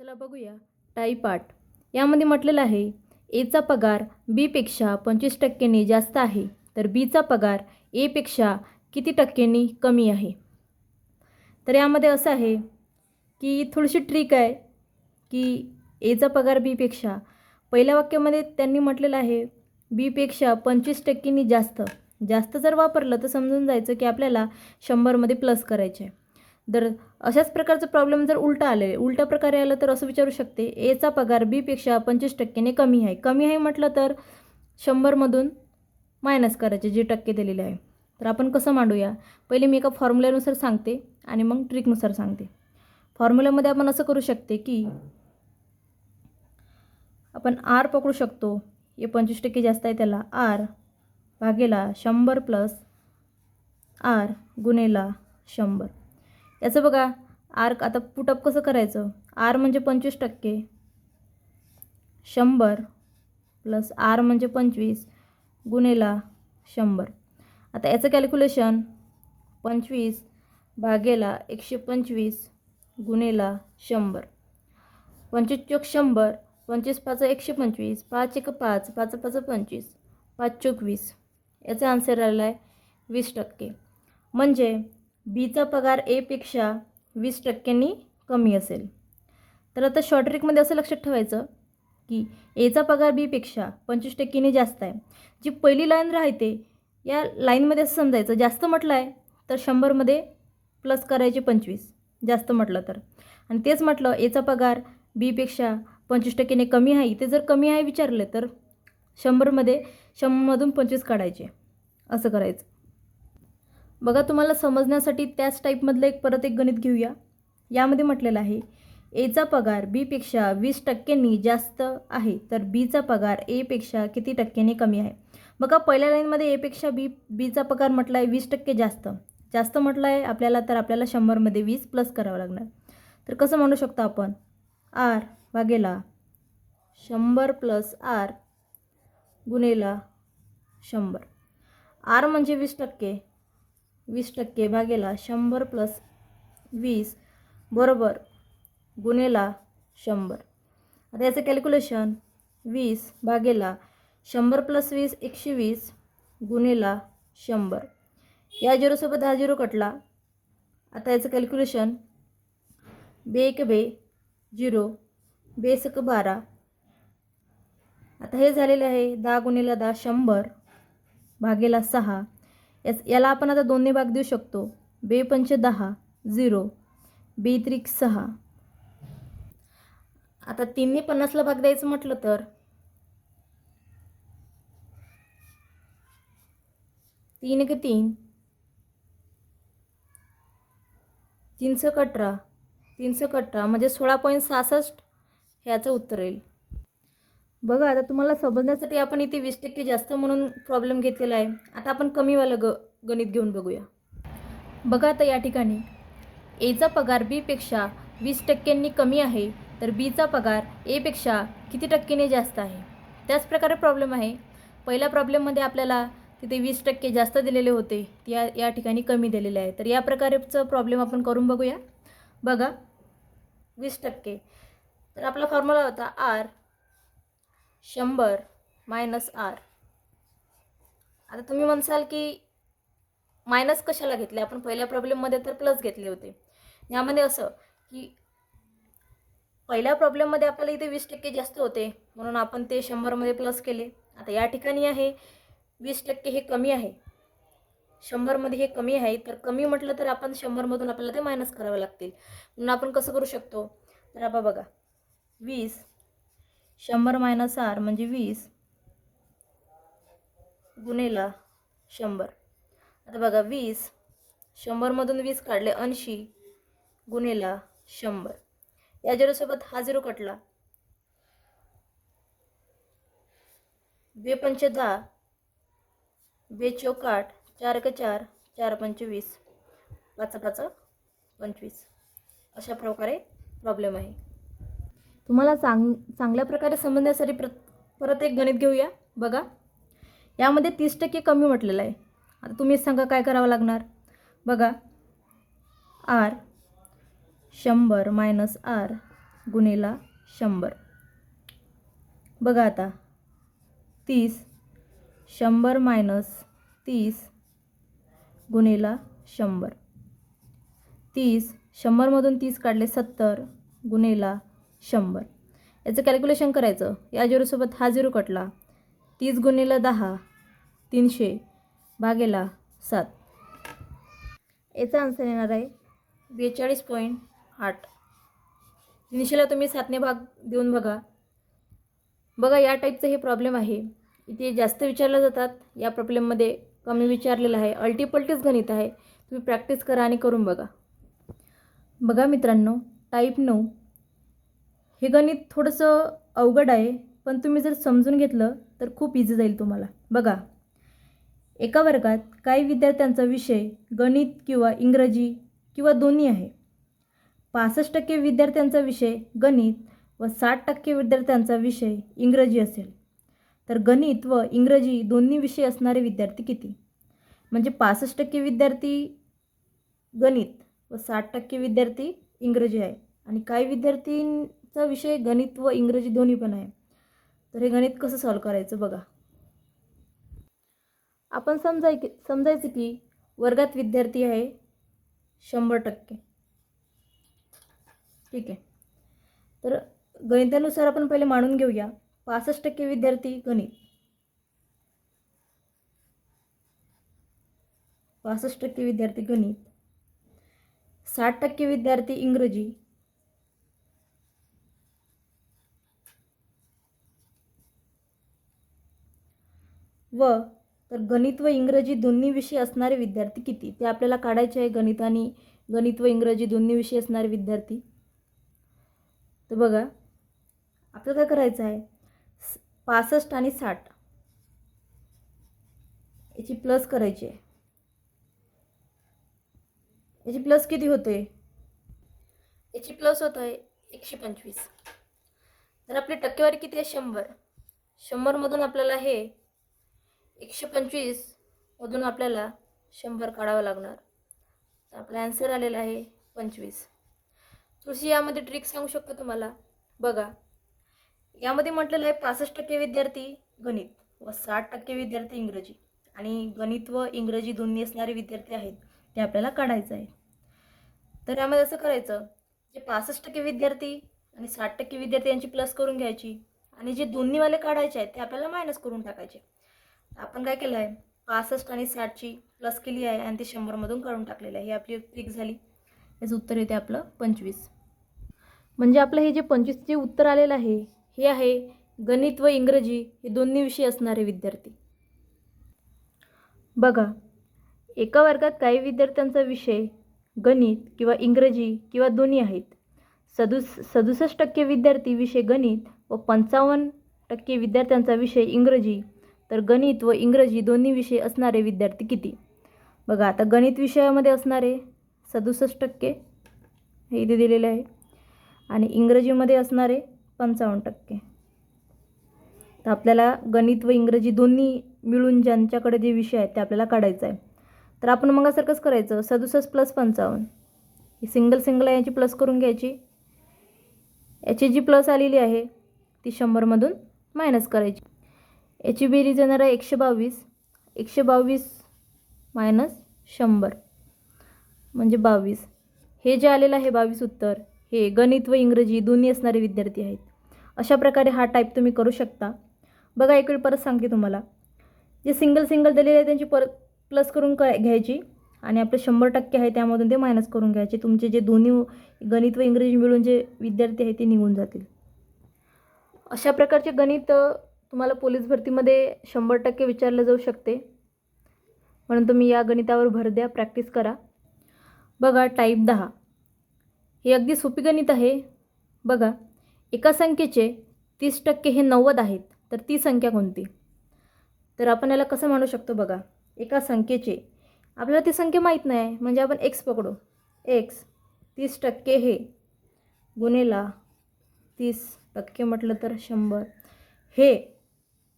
चला बघूया. टाईप आठ यामध्ये म्हटलेलं आहे एचा पगार बीपेक्षा पंचवीस टक्क्यांनी जास्त आहे तर बीचा पगार एपेक्षा किती टक्क्यांनी कमी आहे? तर यामध्ये असं आहे की थोडीशी ट्रिक आहे की एचा पगार बीपेक्षा पहिल्या वाक्यामध्ये त्यांनी म्हटलेलं आहे बीपेक्षा पंचवीस टक्क्यांनी जास्त. जास्त जर वापरलं तर समजून जायचं की आपल्याला शंभरमध्ये प्लस करायचे आहे जर अशाच प्रकारचं प्रॉब्लेम जर उलटा आलं उलट्या प्रकारे आलं तर असं विचारू शकते एचा पगार बीपेक्षा पंचवीस टक्क्याने कमी आहे. कमी आहे म्हटलं तर शंभरमधून मायनस करायचे जे टक्के दिलेले आहे. तर आपण कसं मांडूया? पहिले मी एका फॉर्म्युल्यानुसार सांगते आणि मग ट्रिकनुसार सांगते. फॉर्म्युल्यामध्ये आपण असं करू शकते की आपण आर पकडू शकतो. हे पंचवीस टक्के जास्त आहे त्याला आर भागेला शंभर प्लस आर गुणेला शंभर. याचं बघा आर्क आता पुटअप कसं करायचं? आर म्हणजे पंचवीस टक्के. शंभर प्लस आर म्हणजे पंचवीस गुणेला शंभर. आता याचं कॅल्क्युलेशन पंचवीस भागेला एकशे पंचवीस गुणेला शंभर. पंचवीस चोक शंभर पंचवीस पाच एकशे पंचवीस पाच एक पाच पाच पाच पंचवीस पाच चोक वीस. याचा आन्सर आलेला आहे वीस टक्के. म्हणजे बीचा पगार एपेक्षा वीस टक्क्यांनी कमी असेल. तर आता शॉर्ट ट्रिकमध्ये असं लक्षात ठेवायचं की एचा पगार बीपेक्षा पंचवीस टक्क्यांनी जास्त आहे. जी पहिली लाईन राहते या लाईनमध्ये असं समजायचं जास्त म्हटलं आहे तर शंभरमध्ये प्लस करायचे पंचवीस. जास्त म्हटलं तर. आणि तेच म्हटलं एचा पगार बीपेक्षा पंचवीस टक्क्याने कमी आहे इथे जर कमी आहे विचारले तर शंभरमध्ये शंभरमधून पंचवीस काढायचे. असं करायचं. बघा तुम्हाला समजण्यासाठी त्याच टाईपमधलं एक परत एक गणित घेऊया. यामध्ये म्हटलेलं आहे एचा पगार बीपेक्षा वीस टक्क्यांनी जास्त आहे तर बीचा पगार एपेक्षा किती टक्क्यांनी कमी आहे? बघा पहिल्या लाईनमध्ये एपेक्षा बी बीचा पगार म्हटला आहे वीस टक्के जास्त. जास्त म्हटलं आहे आपल्याला तर आपल्याला शंभरमध्ये वीस प्लस करावं लागणार. तर कसं म्हणू शकतो आपण? आर भागेला शंभर प्लस आर गुणेला शंभर. आर म्हणजे वीस टक्के. वीस टक्के भागेला शंभर प्लस वीस बरोबर गुणेला शंभर. आता याचं कॅल्क्युलेशन वीस भागेला शंभर प्लस वीस एकशे वीस गुणेला शंभर. या झिरोसोबत हा झिरो कटला. आता याचं कॅल्क्युलेशन बे एक बे झिरो बेसक बारा. आता हे झालेलं आहे दहा गुणेला दहा शंभर भागेला सहा. याच याला आपण आता दोन्ही भाग देऊ शकतो. बे पंच दहा झिरो. बे त्रिक सहा. आता तीनने पन्नासला भाग द्यायचं म्हटलं तर? तीन एक तीन. तीनशे अठरा. तीनशे अठरा म्हणजे सोळा पॉईंट सहासष्ट ह्याचं उत्तर येईल. बघा आता तुम्हाला समजण्यासाठी आपण इथे वीस टक्के जास्त म्हणून प्रॉब्लेम घेतलेला आहे. आता आपण कमीवालं ग गणित घेऊन बघूया. बघा आता या ठिकाणी. एचा पगार बीपेक्षा वीस टक्क्यांनी कमी आहे तर बीचा पगार एपेक्षा किती टक्क्याने जास्त आहे? त्याच प्रकारे प्रॉब्लेम आहे. पहिल्या प्रॉब्लेममध्ये आपल्याला तिथे वीस टक्के जास्त दिलेले होते या या ठिकाणी कमी दिलेले आहे. तर या प्रकारेचं प्रॉब्लेम आपण करून बघूया. बघा वीस टक्के. तर आपला फॉर्म्युला होता आर शंभर मायनस आर. आता तुम्ही म्हणसाल की मायनस कशाला घेतले? आपण पहिल्या प्रॉब्लेममध्ये तर प्लस घेतले होते. यामध्ये असं की पहिल्या प्रॉब्लेममध्ये आपल्याला इथे वीस टक्के जास्त होते. म्हणून आपण ते शंभरमध्ये प्लस केले. आता या ठिकाणी आहे वीस टक्के हे कमी आहे. शंभरमध्ये हे कमी आहे तर कमी म्हटलं तर आपण शंभरमधून आपल्याला ते मायनस करावे लागतील. म्हणून आपण कसं करू शकतो? तर आपण बघा. वीस शंभर मायनस आर म्हणजे वीस गुणेला शंभर. आता बघा वीस शंभरमधून वीस काढले ऐंशी गुणेला शंभर. या झिरोसोबत हा झिरो कटला. बे पंच दहा बे चौकाठ चार क चार चार पंचवीस पाच पाच पंचवीस. अशा प्रकारे प्रॉब्लेम आहे. तुम्हाला चांग चांगल्या प्रकारे समजण्यासाठी प्र परत एक गणित घेऊया. बघा. यामध्ये तीस टक्के कमी म्हटलेलं आहे. आता तुम्हीच सांगा काय करावं लागणार? बघा. आर शंभर मायनस आर गुणेला शंभर. बघा आता. तीस शंभर मायनस तीस गुणेला शंभर. तीस शंभरमधून तीस काढले सत्तर गुणेला शंभर. याचं कॅल्क्युलेशन करायचं. या झिरोसोबत हा झिरो कटला. तीस गुणेला दहा तीनशे भागेला सात. याचा आन्सर येणार आहे बेचाळीस पॉईंट आठ. तीनशेला तुम्ही सातने भाग देऊन बघा. बघा या टाईपचं हे प्रॉब्लेम आहे. इथे जास्त विचारलं जातात. या प्रॉब्लेममध्ये कमी विचारलेलं आहे. अल्टीपल्टीच गणित आहे. तुम्ही प्रॅक्टिस करा आणि करून बघा. बघा मित्रांनो टाईप नऊ. हे गणित थोडंसं अवघड आहे पण तुम्ही जर समजून घेतलं तर खूप इझी जाईल तुम्हाला. बघा एका वर्गात काही विद्यार्थ्यांचा विषय गणित किंवा इंग्रजी किंवा दोन्ही आहे. पासष्ट टक्के विद्यार्थ्यांचा विषय गणित व साठ टक्के विद्यार्थ्यांचा विषय इंग्रजी असेल. तर गणित व इंग्रजी दोन्ही विषय असणारे विद्यार्थी किती? म्हणजे पासष्ट टक्के विद्यार्थी गणित व साठ टक्के विद्यार्थी इंग्रजी आहे. आणि काही विद्यार्थी चा विषय गणित व इंग्रजी दोन्ही पण आहे. तर हे गणित कसं सॉल्व करायचं बघा. आपण समजाय की समजायचं की वर्गात विद्यार्थी आहे शंभर टक्के. ठीक आहे. तर गणितानुसार आपण पहिले मांडून घेऊया. पासष्ट टक्के विद्यार्थी गणित. पासष्ट टक्के विद्यार्थी गणित. साठ टक्के विद्यार्थी इंग्रजी. व तर गणित व इंग्रजी दोन्ही विषय असणारे विद्यार्थी किती? ते आपल्याला काढायचे आहे गणित आणि गणित व इंग्रजी दोन्ही विषय असणारे विद्यार्थी. तर बघा आपल्याला काय करायचं आहे? पासष्ट आणि साठ. याची प्लस करायची आहे. याची प्लस किती होते? याची प्लस होत आहे एकशे पंचवीस. तर आपली टक्केवारी किती आहे? शंभर. शंभरमधून आपल्याला हे एकशे पंचवीस मधून आपल्याला शंभर काढावं लागणार. तर आपला ॲन्सर आलेला आहे पंचवीस. थोडीशी यामध्ये ट्रिक सांगू शकतो तुम्हाला? बघा. यामध्ये म्हटलेलं आहे पासष्ट टक्के विद्यार्थी गणित व साठ टक्के विद्यार्थी इंग्रजी आणि गणित व इंग्रजी दोन्ही असणारे विद्यार्थी आहेत ते आपल्याला काढायचं आहे. तर यामध्ये असं करायचं जे पासष्ट टक्के विद्यार्थी आणि साठ टक्के विद्यार्थी यांची प्लस करून घ्यायची आणि जे दोन्हीवाले काढायचे आहेत ते आपल्याला मायनस करून टाकायचे. आपण काय केलं आहे पासष्ट आणि साठची प्लस केली आहे आणि ते शंभरमधून काढून टाकलेलं आहे. ही आपली ट्रिक झाली. याचं उत्तर येते आपलं पंचवीस. म्हणजे आपलं हे जे पंचवीस जे उत्तर आलेलं आहे हे आहे गणित व इंग्रजी हे दोन्ही विषय असणारे विद्यार्थी. बघा एका वर्गात काही विद्यार्थ्यांचा विषय गणित किंवा इंग्रजी किंवा दोन्ही आहेत. सदुस सदुसष्ट टक्के विद्यार्थी विषय गणित व पंचावन्न टक्के विद्यार्थ्यांचा विषय इंग्रजी तर गणित व इंग्रजी दोन्ही विषय असणारे विद्यार्थी किती? बघा आता गणित विषयामध्ये असणारे सदुसष्ट टक्के हे इथे दिलेले आहे. आणि इंग्रजीमध्ये असणारे पंचावन्न टक्के. तर आपल्याला गणित व इंग्रजी दोन्ही मिळून ज्यांच्याकडे जे विषय आहेत ते आपल्याला काढायचं आहे. तर आपण मग कसं करायचं सदुसष्ट प्लस पंचावन्न. ही सिंगल सिंगल आहे याची प्लस करून घ्यायची. याची जी प्लस आलेली आहे ती शंभरमधून मायनस करायची. याची बेरीज येणार आहे एकशे बावीस एकशे बावीस मायनस शंभर म्हणजे बावीस. हे जे आलेलं आहे बावीस उत्तर हे गणित व इंग्रजी दोन्ही असणारे विद्यार्थी आहेत. अशा प्रकारे हा टाईप तुम्ही करू शकता. बघा एक वेळ परत सांगते तुम्हाला. जे सिंगल सिंगल दिलेले आहे त्यांची परत प्लस करून क घ्यायची? आणि आपले शंभर टक्के आहे त्यामधून ते मायनस करून घ्यायचे. तुमचे जे दोन्ही गणित व इंग्रजी मिळून जे विद्यार्थी आहेत ते निघून जातील. अशा प्रकारचे गणित तुम्हाला पोलीस भरतीमध्ये शंभर टक्के विचारलं जाऊ शकते. म्हणून तुम्ही या गणितावर भर द्या प्रॅक्टिस करा. बघा टाईप दहा. हे अगदी सोपी गणित आहे. बघा एका संख्येचे तीस टक्के हे नव्वद आहेत तर ती संख्या कोणती? तर आपण याला कसं म्हणू शकतो बघा? एका संख्येचे. आपल्याला ती संख्या माहीत नाही म्हणजे आपण एक्स पकडू. एक्स तीस टक्के हे. गुन्हेला तीस टक्के म्हटलं तर शंभर. हे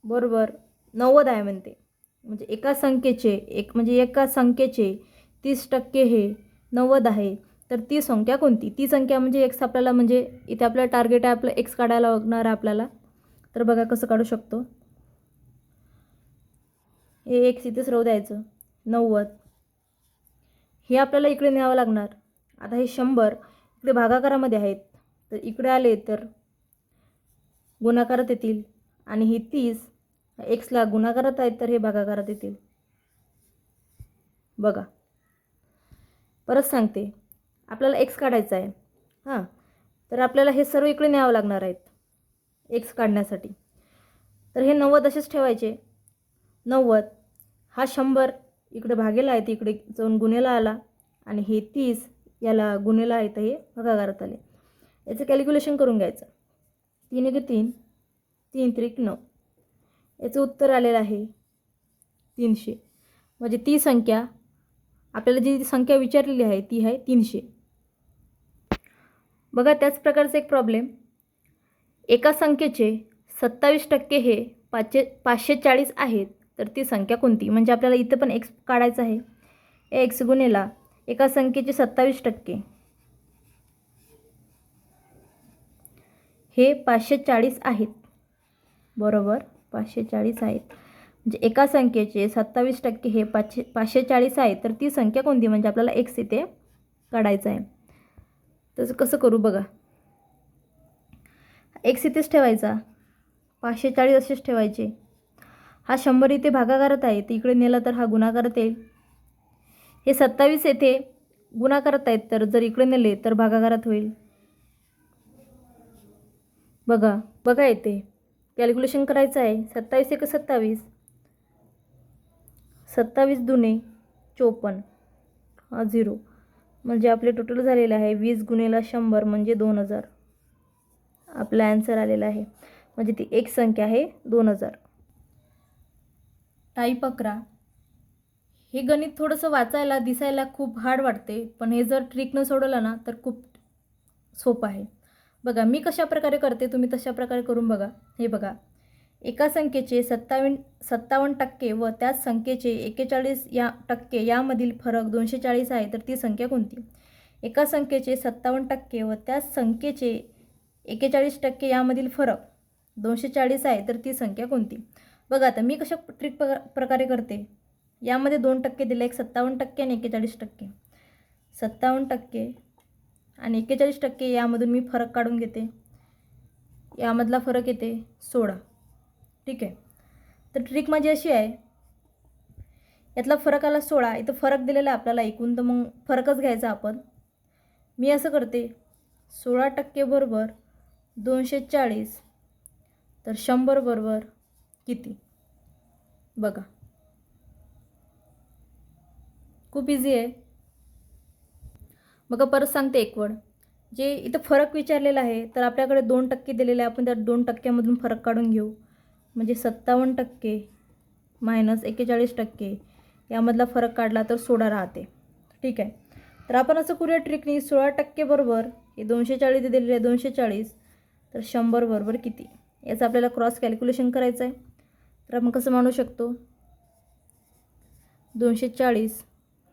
बरोबर. नव्वद आहे म्हणते. म्हणजे एका संख्येचे एक म्हणजे एका संख्येचे तीस टक्के हे नव्वद आहे. तर ती संख्या कोणती? ती संख्या म्हणजे एक्स आपल्याला म्हणजे इथे आपलं टार्गेट आहे आपलं एक्स काढायला लागणार आहे आपल्याला. तर बघा कसं काढू शकतो. हे एक्स इथेच राहू द्यायचं. नव्वद. हे आपल्याला इकडे न्यावं लागणार. आता हे शंभर इकडे भागाकारामध्ये आहेत. तर इकडे आले तर गुणाकारात येतील. आणि हे तीस एक्सला गुणाकारात आहेत तर हे भागाकारात येतील. बघा. परत सांगते. आपल्याला एक्स काढायचा आहे. हां. तर आपल्याला हे सर्व इकडे न्यावं लागणार आहेत. एक्स काढण्यासाठी. तर हे नव्वद असेच ठेवायचे. नव्वद. हा शंभर इकडे भागेला आहे इकडे जाऊन गुन्हेला आला. आणि हे तीस याला गुन्हेला आहे तर हे भागाकारात आले. याचं कॅल्क्युलेशन करून घ्यायचं. तीन एक तीन. तीन त्रिक नऊ. याचं उत्तर आलेलं आहे तीनशे. म्हणजे ती संख्या आपल्याला जी संख्या विचारलेली आहे ती आहे तीनशे. बघा त्याच प्रकारचा एक प्रॉब्लेम एका संख्येचे सत्तावीस टक्के हे पाचशे पाचशे चाळीस आहेत तर ती संख्या कोणती? म्हणजे आपल्याला इथं पण एक्स काढायचं आहे. एक्स गुन्हेला एका संख्येचे सत्तावीस टक्के. हे पाचशे चाळीस आहेत. बरोबर पाचशे चाळीस आहेत. म्हणजे एका संख्येचे सत्तावीस टक्के हे पाचशे पाचशे चाळीस आहे तर ती संख्या कोणती? म्हणजे आपल्याला एक्स इथे काढायचं आहे. तसं कसं करू बघा. एक्स इथेच ठेवायचा. पाचशे चाळीस असेच ठेवायचे. हा शंभर इथे भागाकारत आहे तर इकडे नेला तर हा गुणाकारत येईल. हे सत्तावीस येथे गुणाकारत आहेत तर जर इकडे नेले तर भागाकारात होईल. बघा बघा येते. कॅल्क्युलेशन करायचं आहे. सत्तावीस एक सत्तावीस. सत्तावीस दुने चोपन्न. हा झिरो. म्हणजे आपले टोटल झालेलं आहे वीस गुन्हेला शंभर म्हणजे दोन हजार. आपला ॲन्सर आलेला आहे. म्हणजे ती एक संख्या आहे दोन हजार. टाईप अकरा. हे गणित थोडंसं वाचायला दिसायला खूप हार्ड वाटते पण हे जर ट्रिकनं सोडवलं ना तर खूप सोपं आहे. बघा मी कशा प्रकारे करते तुम्ही तशा प्रकारे करून बघा. हे बघा एका संख्येचे सत्तावीन सत्तावन्न टक्के व त्याच संख्येचे एकेचाळीस या टक्के यामधील फरक दोनशे चाळीस आहे तर ती संख्या कोणती? एका संख्येचे सत्तावन्न टक्के व त्याच संख्येचे एकेचाळीस टक्के यामधील फरक दोनशे चाळीस आहे तर ती संख्या कोणती? बघा आता मी कशा ट्रिक प्र प्रकारे करते? यामध्ये दोन टक्के दिले एक सत्तावन्न टक्के आणि एकेचाळीस टक्के. सत्तावन्न टक्के आणि एकेचाळीस टक्के यामधून मी फरक काढून घेते. यामधला फरक येते सोळा. ठीक आहे? तर ट्रिक माझी अशी आहे यातला फरक आला सोळा. इथं फरक दिलेला आहे आपल्याला एकूण तर मग फरकच घ्यायचा आपण. मी असं करते सोळा टक्के बरोबर दोनशे चाळीस तर शंभर बरोबर किती? बघा. खूप इझी आहे. मग परत सांगते एक वड. जे इथं फरक विचारलेला आहे तर आपल्याकडे दोन टक्के दिलेले आहे आपण त्या दोन टक्क्यामधून फरक काढून घेऊ. म्हणजे सत्तावन्न टक्के मायनस एक्केचाळीस टक्के यामधला फरक काढला तर सोळा राहते. ठीक आहे? तर आपण असं करूया ट्रिकनी सोळा टक्के बरोबर हे दोनशे चाळीस दिलेले आहे दोनशे चाळीस तर शंभर बरोबर किती? याचं आपल्याला क्रॉस कॅल्क्युलेशन करायचं आहे. तर आपण कसं मानू शकतो? दोनशे चाळीस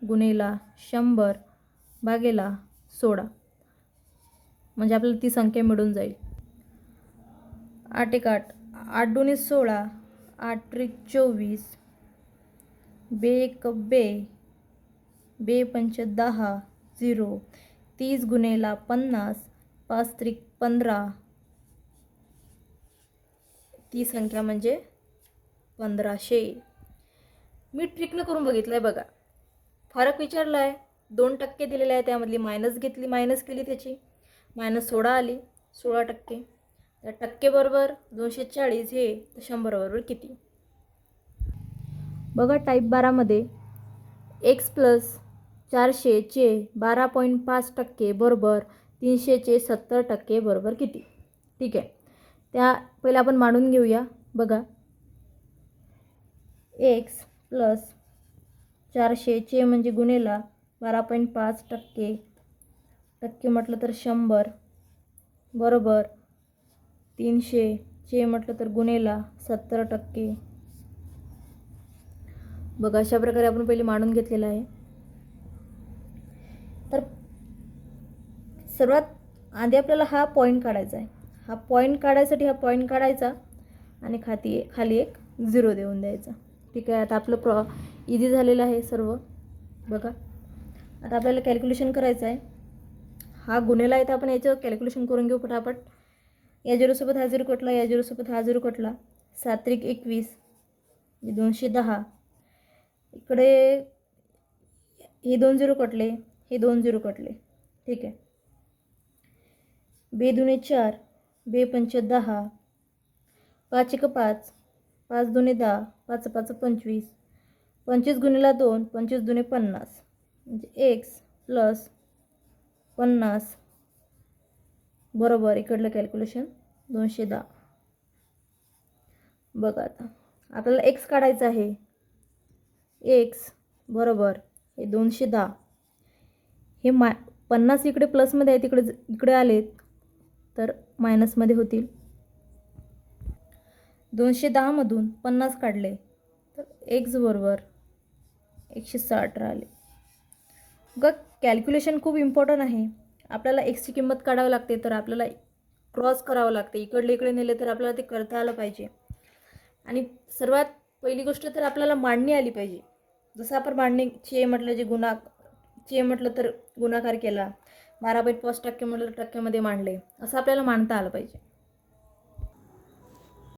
गुन्हेला शंभर भागेला सोळा म्हणजे आपल्याला ती संख्या मिळून जाईल. आठ एक आठ. आठ दोन्ही सोळा. आठ त्रिक चोवीस. बे एक बे. बे पंच दहा. झिरो. तीस गुन्हेला पन्नास. पाच त्रिक पंधरा. ती संख्या म्हणजे पंधराशे. मी ट्रिकनं करून बघितलं आहे बघा. फरक विचारला आहे दोन टक्के दिलेले आहे त्यामधली. मायनस घेतली मायनस केली त्याची. मायनस सोळा आली सोळा टक्के. तर टक्केबरोबर दोनशे चाळीस हे शंभरबरोबर किती? बघा टाईप बारामध्ये एक्स प्लस चारशेचे बारा पॉईंट पाच टक्के बरोबर तीनशेचे सत्तर टक्के बरोबर किती? ठीक आहे. त्या पहिले आपण मांडून घेऊया. बघा. एक्स प्लस चारशेचे म्हणजे गुन्हेला बारा पॉईंट पाच टक्के. टक्के म्हटलं तर शंभर. बरोबर. तीनशे. चे म्हटलं तर गुन्हेला सत्तर टक्के. बघा अशा प्रकारे आपण पहिले मांडून घेतलेलं आहे. तर सर्वात आधी आपल्याला हा पॉईंट काढायचा आहे. हा पॉईंट काढायसाठी हा पॉईंट काढायचा आणि खाती खाली एक झिरो देऊन द्यायचा. ठीक आहे आता आपलं प्रॉ इझी झालेलं आहे सर्व. बघा. आता आपल्याला कॅल्क्युलेशन करायचं आहे. हा गुन्हेला आहे तर आपण याचं कॅल्क्युलेशन करून घेऊ पटापट या झिरोसोबत हा झिरो कटला या झिरोसोबत हा झिरो कटला सात्रिक एकवीस दोनशे दहा. इकडे हे दोन झिरो कटले हे दोन झिरो कटले ठीक आहे. बे दुने चार बे पंच दहा. पाच एक पाच पाच दुने दहा पाच पाच पंचवीस. पंचवीस गुन्हेला दोन पंचवीस दुने पन्नास. म्हणजे एक्स प्लस पन्नास बरोबर इकडलं कॅल्क्युलेशन दोनशे दहा. बघा आता. आपल्याला एक्स काढायचं आहे. एक्स बरोबर हे दोनशे दहा. हे मा पन्नास इकडे प्लसमध्ये आहे तिकडे इकडे आलेत तर मायनसमध्ये होतील. दोनशे दहामधून पन्नास काढले तर एक्स बरोबर एकशे साठ राहिले. ग कॅल्क्युलेशन खूप इम्पॉर्टंट आहे. आपल्याला एक्सची किंमत काढावी लागते तर आपल्याला क्रॉस करावं लागते. इकडले इकडे नेले तर आपल्याला ते करता आलं पाहिजे. आणि सर्वात पहिली गोष्ट तर आपल्याला मांडणी आली पाहिजे. जसं आपण मांडणी चे म्हटलं जे गुणा चे म्हटलं तर गुणाकार केला. बारा पॉईंट पाच टक्के म्हटलं टक्क्यामध्ये मांडले. असं आपल्याला मांडता आलं पाहिजे.